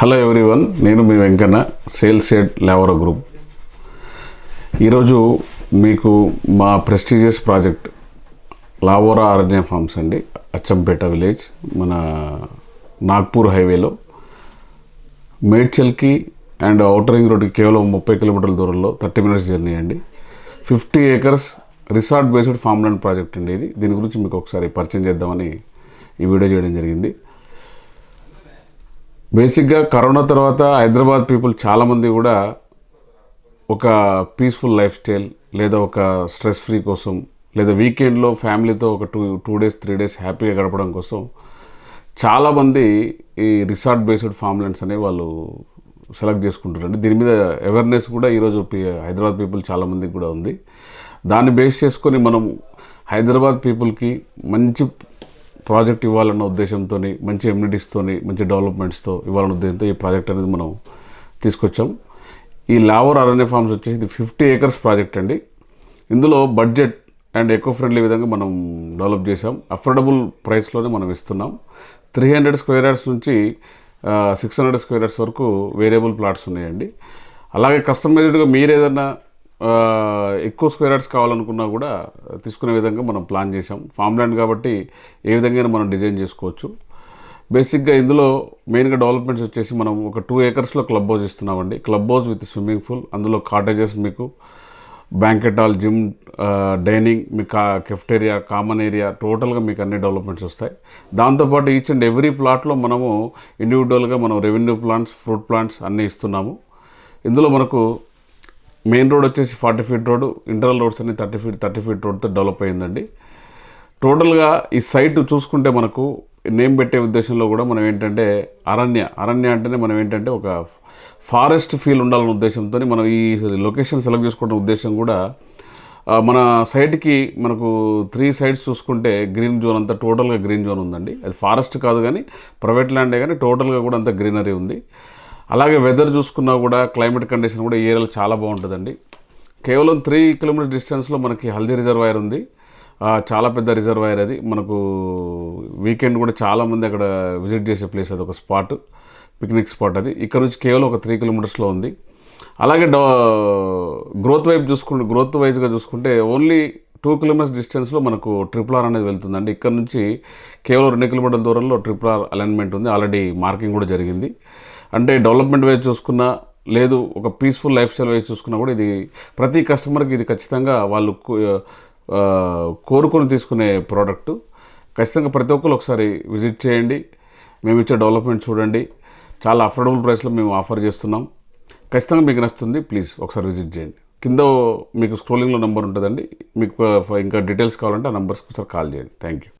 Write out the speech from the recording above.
Hello everyone నేను మీ Venkanna sales head Levara group ఈరోజు మీకు మా ప్రెస్టీజియస్ ప్రాజెక్ట్ లావోరా అరణ్య ఫార్మ్స్ అండి అచ్చంపేట విలేజ్ మన నాగ్పూర్ హైవేలో మేడ్చల్కి అండ్ ఔటరింగ్ రింగ్ రోడ్కి కేవలం ముప్పై కిలోమీటర్ల దూరంలో థర్టీ మినిట్స్ జర్నీ అండి. Fifty acres resort based farm land project అండి ఇది. దీని గురించి మీకు ఒకసారి పరిచయం చేద్దామని ఈ వీడియో చేయడం జరిగింది. బేసిక్గా కరోనా తర్వాత హైదరాబాద్ పీపుల్ చాలామంది కూడా ఒక పీస్ఫుల్ లైఫ్ స్టైల్ లేదా ఒక స్ట్రెస్ ఫ్రీ కోసం లేదా వీకెండ్లో ఫ్యామిలీతో ఒక two two days three days హ్యాపీగా గడపడం కోసం చాలామంది ఈ రిసార్ట్ బేస్డ్ ఫామ్ ల్యాండ్స్ అనేవి వాళ్ళు సెలెక్ట్ చేసుకుంటారండి దీని మీద అవేర్నెస్ కూడా ఈరోజు హైదరాబాద్ పీపుల్ చాలామందికి కూడా ఉంది. దాన్ని బేస్ చేసుకొని మనం హైదరాబాద్ పీపుల్కి మంచి ప్రాజెక్ట్ ఇవ్వాలన్న ఉద్దేశంతో మంచి ఎమ్యూనిటీస్తో మంచి డెవలప్మెంట్స్తో ఇవ్వాలన్న ఉద్దేశంతో ఈ ప్రాజెక్ట్ అనేది మనం తీసుకొచ్చాం. ఈ లావర్ అరణ్య ఫార్మ్స్ వచ్చేసి ఇది ఫిఫ్టీ ఏకర్స్ ప్రాజెక్ట్ అండి. ఇందులో బడ్జెట్ అండ్ ఎకో ఫ్రెండ్లీ విధంగా మనం డెవలప్ చేసాం అఫోర్డబుల్ ప్రైస్లోనే మనం ఇస్తున్నాం. త్రీ హండ్రెడ్ స్క్వేర్ యార్డ్స్ నుంచి సిక్స్ హండ్రెడ్ స్క్వేర్ యార్డ్స్ వరకు వేరియబుల్ ప్లాట్స్ ఉన్నాయండి. అలాగే కస్టమైజ్డ్గా మీరు ఏదైనా ఎక్కువ స్క్వేర్ యార్డ్స్ కావాలనుకున్నా కూడా తీసుకునే విధంగా మనం ప్లాన్ చేసాం ఫామ్ ల్యాండ్ కాబట్టి ఏ విధంగా మనం డిజైన్ చేసుకోవచ్చు. బేసిక్గా ఇందులో మెయిన్గా డెవలప్మెంట్స్ వచ్చేసి మనం ఒక టూ ఏకర్స్లో క్లబ్ హౌస్ ఇస్తున్నామండి. Club house with swimming pool అందులో కాటేజెస్ మీకు బ్యాంకెట్ హాల్ జిమ్ డైనింగ్ మీ కా కెఫ్టేరియా కామన్ ఏరియా టోటల్గా మీకు అన్ని డెవలప్మెంట్స్ వస్తాయి. దాంతోపాటు ఈచ్ అండ్ ఎవ్రీ ప్లాట్లో మనము ఇండివిజువల్గా మనం రెవెన్యూ ప్లాంట్స్ ఫ్రూట్ ప్లాంట్స్ అన్నీ ఇస్తున్నాము. ఇందులో మనకు మెయిన్ రోడ్ వచ్చేసి forty feet road internal roads అన్ని థర్టీ ఫీట్ థర్టీ ఫీట్ రోడ్తో డెవలప్ అయిందండి. టోటల్గా ఈ సైట్ చూసుకుంటే మనకు నేమ్ పెట్టే ఉద్దేశంలో కూడా మనం ఏంటంటే అరణ్య అరణ్య అంటేనే మనం ఏంటంటే ఒక ఫారెస్ట్ ఫీల్ ఉండాలనే ఉద్దేశంతో మనం ఈ లొకేషన్ సెలెక్ట్ చేసుకున్న ఉద్దేశం కూడా మన సైట్కి మనకు త్రీ సైడ్స్ చూసుకుంటే గ్రీన్ జోన్ అంతా టోటల్గా గ్రీన్ జోన్ ఉందండి. అది ఫారెస్ట్ కాదు కానీ ప్రైవేట్ ల్యాండే కానీ టోటల్గా కూడా అంత గ్రీనరీ ఉంది. అలాగే వెదర్ చూసుకున్నా కూడా క్లైమేట్ కండిషన్ కూడా ఈ ఏరియాలో చాలా బాగుంటుందండి. కేవలం త్రీ కిలోమీటర్ డిస్టెన్స్లో మనకి హల్దీ రిజర్వాయర్ ఉంది. చాలా పెద్ద రిజర్వాయర్ అది. మనకు వీకెండ్ కూడా చాలామంది అక్కడ విజిట్ చేసే ప్లేస్ అది ఒక స్పాట్ పిక్నిక్ స్పాట్ అది. ఇక్కడ నుంచి కేవలం ఒక త్రీ కిలోమీటర్స్లో ఉంది. అలాగే డో గ్రోత్ వైపు చూసుకుంటే గ్రోత్ వైజ్గా చూసుకుంటే ఓన్లీ టూ కిలోమీటర్స్ డిస్టెన్స్లో మనకు ట్రిపుల్ ఆర్ అనేది వెళ్తుందండి. ఇక్కడ నుంచి కేవలం రెండు కిలోమీటర్ల దూరంలో ట్రిపుల్ ఆర్ అలైన్మెంట్ ఉంది. ఆల్రెడీ మార్కింగ్ కూడా జరిగింది. అంటే డెవలప్మెంట్ వైజ్ చూసుకున్నా లేదు ఒక పీస్ఫుల్ లైఫ్ స్టైల్ వైజ్ చూసుకున్నా కూడా ఇది ప్రతి కస్టమర్కి ఇది ఖచ్చితంగా వాళ్ళు కోరుకొని తీసుకునే ప్రోడక్ట్. ఖచ్చితంగా ప్రతి ఒక్కరు ఒకసారి విజిట్ చేయండి. మేము ఇచ్చే డెవలప్మెంట్ చూడండి. చాలా అఫోర్డబుల్ ప్రైస్లో మేము ఆఫర్ చేస్తున్నాం. ఖచ్చితంగా మీకు నచ్చుతుంది ప్లీజ్ ఒకసారి విజిట్ చేయండి. కింద మీకు స్క్రోలింగ్లో నెంబర్ ఉంటుందండి. మీకు ఇంకా డీటెయిల్స్ కావాలంటే ఆ నెంబర్స్కి ఒకసారి కాల్ చేయండి. Thank you